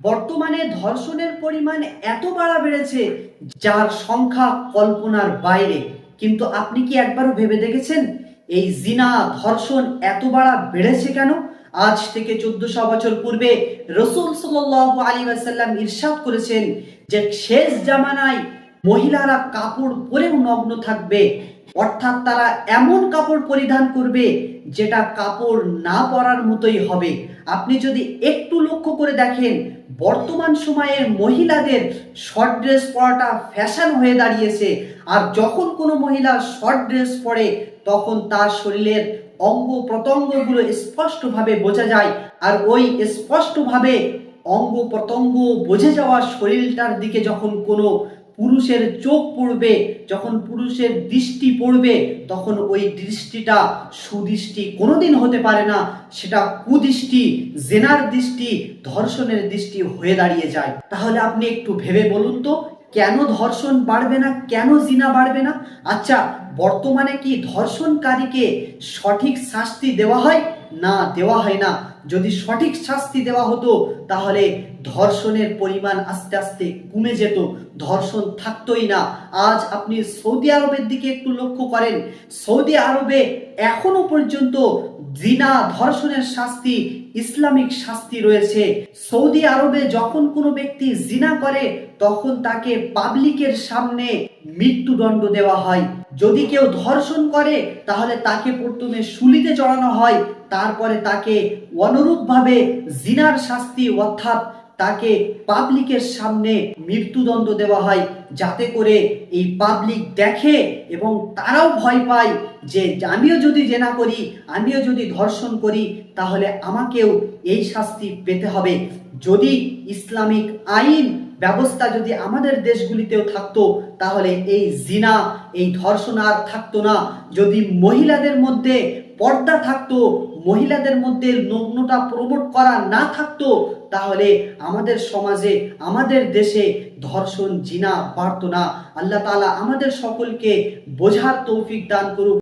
বর্তমানে ধর্ষণের পরিমাণ এত বাড়া বেড়েছে যার সংখ্যা কল্পনার বাইরে। কিন্তু আপনি কি একবারও ভেবে দেখেছেন এই জিনা, ধর্ষণ এত বাড়া বেড়েছে কেন? আজ থেকে চোদ্দশো বছর পূর্বে রসুল সাল আলী আসাল্লাম ইরশাদ করেছেন যে শেষ জামানায় মহিলারা কাপড় পরেও নগ্ন থাকবে। অর্থাৎ তারা এমন কাপড় পরিধান করবে যেটা কাপড় না পরার মতোই হবে। আপনি যদি একটু লক্ষ্য করে দেখেন, বর্তমান সময়ের মহিলাদের শর্ট ড্রেস পরাটা ফ্যাশন হয়ে দাঁড়িয়েছে। আর যখন কোনো মহিলা শর্ট ড্রেস পরে, তখন তার শরীরের অঙ্গ প্রত্যঙ্গগুলো স্পষ্টভাবে বোঝা যায়। আর ওই স্পষ্টভাবে অঙ্গ প্রত্যঙ্গ বোঝে যাওয়া শরীরটার দিকে যখন কোনো পুরুষের চোখ পড়বে, যখন পুরুষের দৃষ্টি পড়বে, তখন ওই দৃষ্টিটা সুদৃষ্টি কোনোদিন হতে পারে না। সেটা কুদৃষ্টি, জেনার দৃষ্টি, ধর্ষণের দৃষ্টি হয়ে দাঁড়িয়ে যায়। তাহলে আপনি একটু ভেবে বলুন তো, কেন ধর্ষণ বাড়বে না, কেন জিনা বাড়বে না? আচ্ছা বর্তমানে কি ধর্ষণকারীকে সঠিক শাস্তি দেওয়া হয়? না, দেওয়া হয় না। যদি সঠিক শাস্তি দেওয়া হতো, তাহলে ধর্ষণের পরিমাণ আস্তে আস্তে কমে যেত। ধর্ষণ থাকতোই না। আজ আপনি সৌদি আরবের দিকে একটু লক্ষ্য করেন। সৌদি আরবে এখনও পর্যন্ত জিনা, ধর্ষণের শাস্তি, ইসলামিক শাস্তি রয়েছে। সৌদি আরবে যখন কোনো ব্যক্তি জিনা করে, তখন তাকে পাবলিকের সামনে মৃত্যুদণ্ড দেওয়া হয়। যদি কেউ ধর্ষণ করে, তাহলে তাকে প্রথমে শুলিতে চড়ানো হয়, তারপরে তাকে অনুরূপভাবে জিনার শাস্তি অর্থাৎ তাকে পাবলিকের সামনে মৃত্যুদণ্ড দেওয়া হয়, যাতে করে এই পাবলিক দেখে এবং তারাও ভয় পায় যে আমিও যদি জেনা করি, আমিও যদি ধর্ষণ করি, তাহলে আমাকেও এই শাস্তি পেতে হবে। যদি ইসলামিক আইন ব্যবস্থা যদি আমাদের দেশগুলিতেও থাকতো, তাহলে এই জিনা, এই ধর্ষণ আর থাকতো না। যদি মহিলাদের মধ্যে পর্দা থাকতো, মহিলাদের মধ্যে নগ্নতা প্রমোট করা না থাকতো, তাহলে আমাদের সমাজে, আমাদের দেশে ধর্ষণ, জিনা বাড়তো না। আল্লাহ তাআলা আমাদের সকলকে বোঝার তৌফিক দান করুক।